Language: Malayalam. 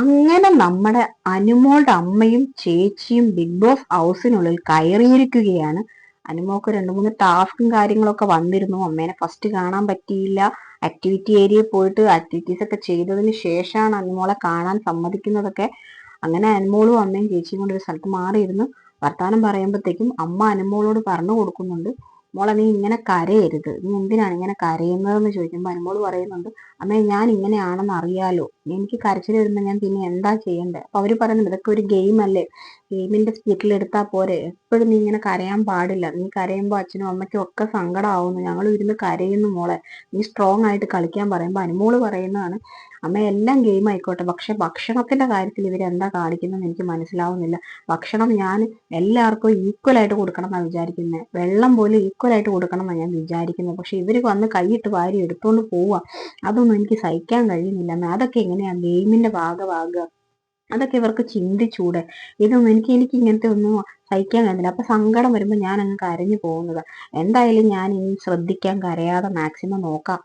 അങ്ങനെ നമ്മുടെ അനുമോളുടെ അമ്മയും ചേച്ചിയും ബിഗ് ബോസ് ഹൗസിനുള്ളിൽ കയറിയിരിക്കുകയാണ്. അനുമോക്ക് രണ്ട് മൂന്ന് ടാസ്കും കാര്യങ്ങളൊക്കെ വന്നിരുന്നു. അമ്മേനെ ഫസ്റ്റ് കാണാൻ പറ്റിയില്ല. ആക്ടിവിറ്റി ഏരിയയിൽ പോയിട്ട് ആക്ടിവിറ്റീസ് ഒക്കെ ചെയ്തതിന് ശേഷമാണ് അനുമോളെ കാണാൻ സമ്മതിക്കുന്നതൊക്കെ. അങ്ങനെ അനുമോളും അമ്മയും ചേച്ചിയും കൊണ്ട് ഒരു സ്ഥലത്ത് മാറിയിരുന്നു. വർത്താനം പറയുമ്പോഴത്തേക്കും അമ്മ അനുമോളോട് പറഞ്ഞു കൊടുക്കുന്നുണ്ട് മോളെ നീ ഇങ്ങനെ കരയരുത്. നീ എന്തിനാണ് ഇങ്ങനെ കരയുന്നതെന്ന് ചോദിക്കുമ്പോൾ അനുമോൾ പറയുന്നുണ്ട് അമ്മേ ഞാൻ ഇങ്ങനെയാണെന്ന് അറിയാലോ. എനിക്ക് കരച്ചിൽ വരുമ്പോൾ ഞാൻ പിന്നെ എന്താ ചെയ്യേണ്ടത് അപ്പൊ അവർ പറയുന്നത് ഇതൊക്കെ ഒരു ഗെയിം അല്ലേ? ഗെയിമിന്റെ സ്പിരിറ്റിൽ എടുത്താൽ പോരെ. എപ്പോഴും നീ ഇങ്ങനെ കരയാൻ പാടില്ല. നീ കരയുമ്പോൾ അച്ഛനും അമ്മയ്ക്കും ഒക്കെ സങ്കടമാവുന്നു ഞങ്ങൾ ഇരുന്ന് കരയുന്നു മോളെ. നീ സ്ട്രോങ് ആയിട്ട് കളിക്കാൻ പറയുമ്പോൾ അനുമോൾ പറയുന്നതാണ് അമ്മ എല്ലാം ഗെയിം ആയിക്കോട്ടെ. പക്ഷെ ഭക്ഷണത്തിന്റെ കാര്യത്തിൽ ഇവരെന്താ കാണിക്കുന്നതെന്ന് എനിക്ക് മനസ്സിലാവുന്നില്ല. ഭക്ഷണം ഞാൻ എല്ലാവർക്കും ഈക്വൽ ആയിട്ട് കൊടുക്കണം എന്നാണ് വിചാരിക്കുന്നത് വെള്ളം പോലും ഈക്വൽ ആയിട്ട് കൊടുക്കണം എന്നാണ് ഞാൻ വിചാരിക്കുന്നത് പക്ഷെ ഇവർ വന്ന് കൈയിട്ട് വാരി എടുത്തുകൊണ്ട് പോവുക അതൊന്നും എനിക്ക് സഹിക്കാൻ കഴിയുന്നില്ല. അതൊക്കെ എങ്ങനെയാ ഗെയിമിന്റെ ഭാഗമാകുക? അതൊക്കെ ഇവർക്ക് ചിന്തിച്ചൂടെ? ഇതൊന്നും എനിക്ക് എനിക്ക് ഇങ്ങനത്തെ ഒന്നും സഹിക്കാൻ കഴിയുന്നില്ല. അപ്പൊ സങ്കടം വരുമ്പോൾ ഞാൻ അങ്ങ് കരഞ്ഞു പോകുന്നത്. എന്തായാലും ഞാൻ ഇനി ശ്രദ്ധിക്കാൻ കരയാതെ മാക്സിമം നോക്കാം.